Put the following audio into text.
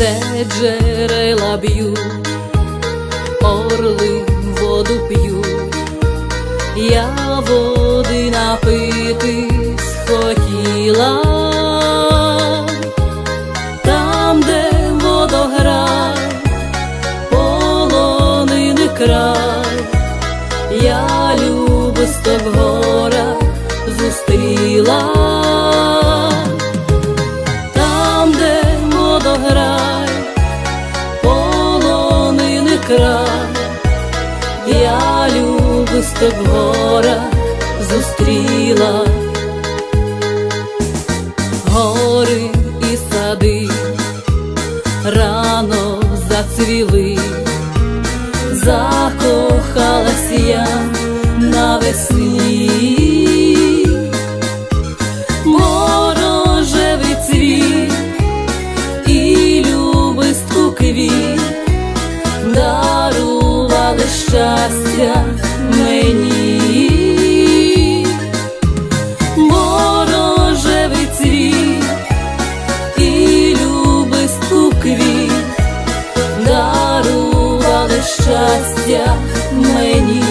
де джерела б'ють, орли воду п'ють, я води напити схотіла. Там, де водограй, полонини край, я любив в горах зустріла. Я любисток гора зустріла. Гори і сади рано зацвіли, закохалась я щастя мені. Морожевий і любистку квіт дарували щастя мені.